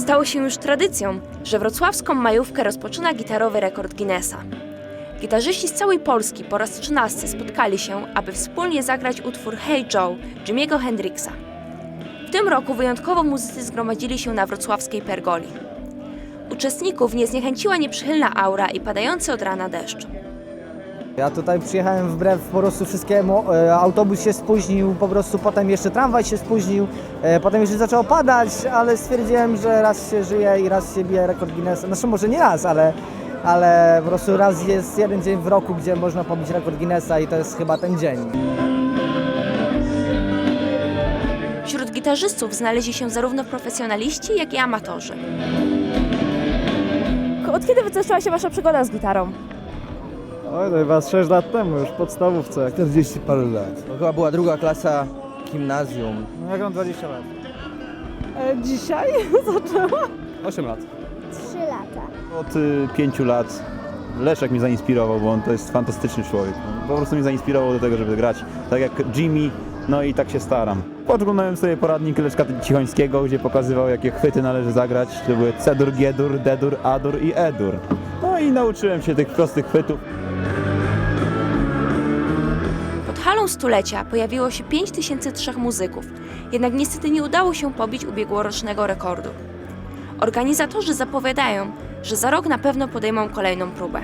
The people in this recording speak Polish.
Stało się już tradycją, że wrocławską majówkę rozpoczyna gitarowy rekord Guinnessa. Gitarzyści z całej Polski po raz trzynasty spotkali się, aby wspólnie zagrać utwór Hey Joe Jimiego Hendrixa. W tym roku wyjątkowo muzycy zgromadzili się na wrocławskiej pergoli. Uczestników nie zniechęciła nieprzychylna aura i padający od rana deszcz. Ja tutaj przyjechałem wbrew po prostu wszystkiemu. E, Autobus się spóźnił, po prostu potem jeszcze tramwaj się spóźnił, e, potem jeszcze zaczęło padać, ale stwierdziłem, że raz się żyje i raz się bije rekord Guinnessa. Znaczy może nie raz, ale, ale po prostu raz jest jeden dzień w roku, gdzie można pobić rekord Guinnessa i to jest chyba ten dzień. Wśród gitarzystów znaleźli się zarówno profesjonaliści, jak i amatorzy. Od kiedy zaczęła się Wasza przygoda z gitarą? Oj, to chyba z 6 lat temu, już w podstawówce. 40 parę lat. To chyba była druga klasa gimnazjum. No jak mam 20 lat. Dzisiaj zaczęła. 8 lat. 3 lata. Od y, pięciu lat Leszek mnie zainspirował, bo on to jest fantastyczny człowiek. Po prostu mnie zainspirował do tego, żeby grać tak jak Jimmy, no i tak się staram. Podglądałem sobie poradnik Leszka Cichońskiego, gdzie pokazywał jakie chwyty należy zagrać. To były C-dur, G-dur, D-dur, A-dur i E-dur. No i nauczyłem się tych prostych chwytów. Halą stulecia pojawiło się 5003 muzyków, jednak niestety nie udało się pobić ubiegłorocznego rekordu. Organizatorzy zapowiadają, że za rok na pewno podejmą kolejną próbę.